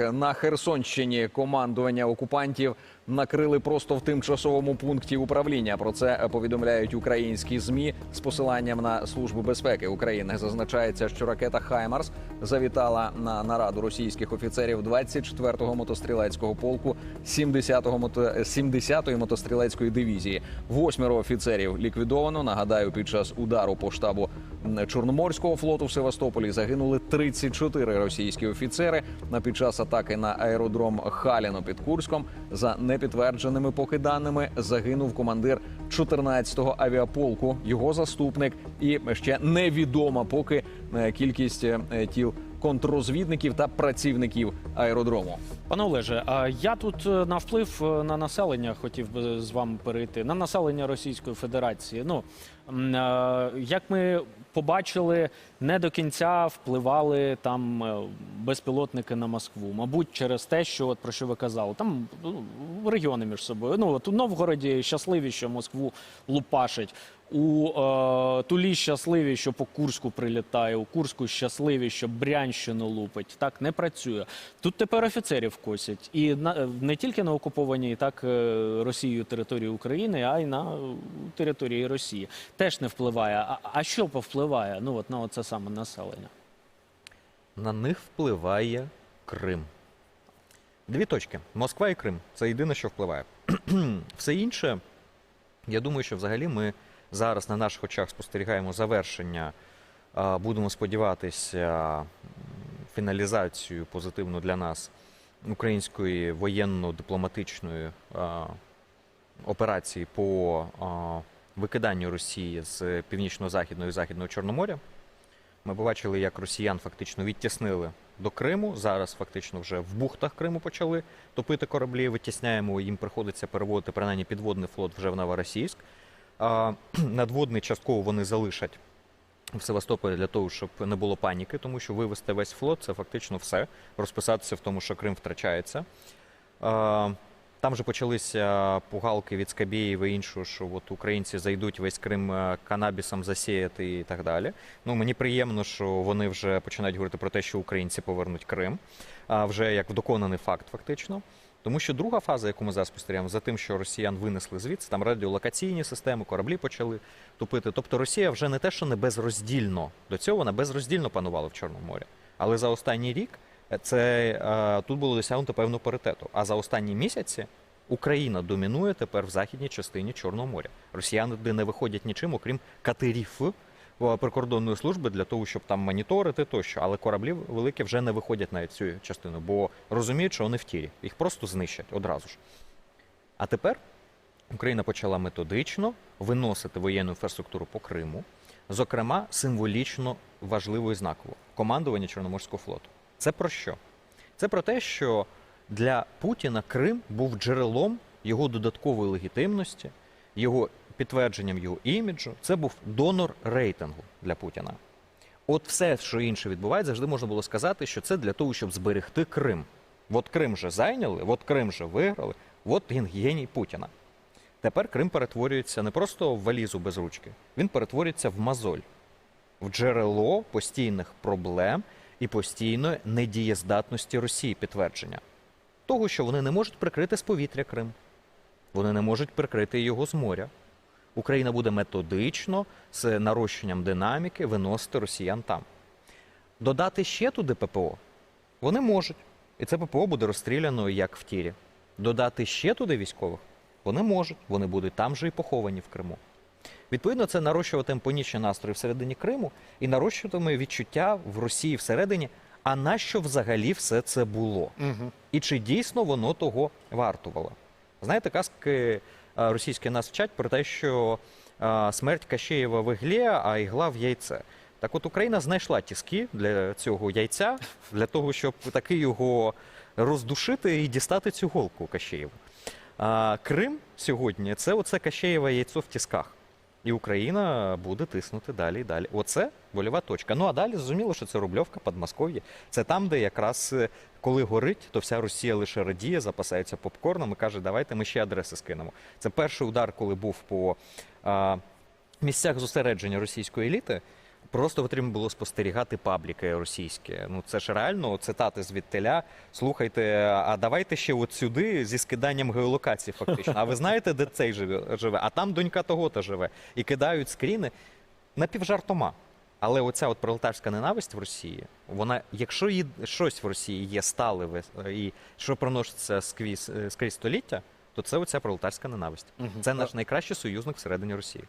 На Херсонщині командування окупантів накрили просто в тимчасовому пункті управління. Про це повідомляють українські змі з посиланням на службу безпеки України. Зазначається, що ракета Хаймарс завітала на нараду російських офіцерів 24-го мотострілецького полку 70-го мото... 70-ї мотострілецької дивізії. Восьмеро офіцерів ліквідовано. Нагадаю, під час удару по штабу Чорноморського флоту в Севастополі загинули 34 російські офіцери. На під час атаки на аеродром Халіно під Курськом за непідтвердженими поки даними загинув командир 14-го авіаполку, його заступник, і ще невідома поки е, кількість е, тіл контррозвідників та працівників аеродрому. Пане Олеже, а я тут е, на вплив на населення хотів би з вами перейти на населення Російської Федерації. Ну як ми побачили, не до кінця впливали там е, безпілотники на Москву. Мабуть, через те, що от про що ви казали, там ну, регіони між собою. Ну от у Новгороді щасливі, що Москву лупашить. У е, Тулі щасливі, що по Курську прилітає, у Курську щасливі, що Брянщину лупить. Так не працює. Тут тепер офіцерів косять. І на, не тільки на окупованій так е, Росією території України, а й на е, території Росії. Теж не впливає. А, а що повпливає? Ну от на це саме населення. На них впливає Крим. Дві точки: Москва і Крим. Це єдине, що впливає. Все інше, я думаю, що взагалі ми зараз на наших очах спостерігаємо завершення. Будемо сподіватися, фіналізацію позитивну для нас української воєнно-дипломатичної операції по викиданню Росії з північно-західного і західного Чорноморя. Ми побачили, як росіян фактично відтіснили до Криму. Зараз фактично вже в бухтах Криму почали топити кораблі. Витісняємо. Їм приходиться переводити принаймні підводний флот вже в Новоросійськ. Надводний частково вони залишать в Севастополі для того, щоб не було паніки, тому що вивести весь флот це фактично все. Розписатися в тому, що Крим втрачається. Там вже почалися пугалки від Скабєєва і іншого, що от українці зайдуть весь Крим е, канабісом засіяти і так далі. Ну мені приємно, що вони вже починають говорити про те, що українці повернуть Крим, а вже як доконаний факт, фактично. Тому що друга фаза, яку ми зараз спостерігаємо, за тим, що росіян винесли звідси, там радіолокаційні системи, кораблі почали тупити. Тобто Росія вже не те, що не безроздільно до цього, вона безроздільно панувала в Чорному морі. Але за останній рік це е, тут було досягнуто певного паритету. А за останні місяці Україна домінує тепер в західній частині Чорного моря. Росіяни не виходять нічим, окрім катерів е, прикордонної служби для того, щоб там моніторити тощо. Але кораблі великі вже не виходять навіть цю частину, бо розуміють, що вони в тірі. Їх просто знищать одразу ж. А тепер Україна почала методично виносити воєнну інфраструктуру по Криму, зокрема символічно важливо і знаково командування Чорноморського флоту. Це про що? Це про те, що для Путіна Крим був джерелом його додаткової легітимності, його підтвердженням його іміджу. Це був донор рейтингу для Путіна. От все, що інше відбувається, завжди можна було сказати, що це для того, щоб зберегти Крим. От Крим же зайняли, от Крим же виграли, от він геній Путіна. Тепер Крим перетворюється не просто в валізу без ручки, він перетворюється в мозоль, в джерело постійних проблем і постійної недієздатності Росії підтвердження того, що вони не можуть прикрити з повітря Крим, вони не можуть прикрити його з моря. Україна буде методично з нарощенням динаміки виносити росіян там. Додати ще туди ППО вони можуть. І це ППО буде розстріляно як в тірі. Додати ще туди військових вони можуть, вони будуть там же і поховані в Криму. Відповідно, це нарощуватиме понічні настрої всередині Криму і нарощуватиме відчуття в Росії всередині, а нащо взагалі все це було? Угу. І чи дійсно воно того вартувало? Знаєте, казки е, російські нас вчать про те, що е, смерть Кащеєва в іглі, а ігла в яйце. Так от Україна знайшла тіски для цього яйця, для того, щоб таки його роздушити і дістати цю голку Кащеєву. А Крим сьогодні це оце Кащеєве яйцо в тісках. І Україна буде тиснути далі і далі. Оце больова точка. Ну а далі зрозуміло, що це Рубльовка, Подмосков'я. Це там, де якраз е, коли горить, то вся Росія лише радіє, запасається попкорном і каже, давайте ми ще адреси скинемо. Це перший удар, коли був по а, місцях зосередження російської еліти. Просто потрібно було спостерігати пабліки російські. Ну це ж реально цитати звідтиля. Слухайте, а давайте ще от сюди зі скиданням геолокації, фактично. А ви знаєте, де цей живе? А там донька того-то живе. І кидають скріни напівжартома. Але оця от пролетарська ненависть в Росії, вона, якщо її щось в Росії є сталеве і що проноситься скрізь, е, скрізь століття, то це оця пролетарська ненависть. Це наш найкращий союзник всередині Росії.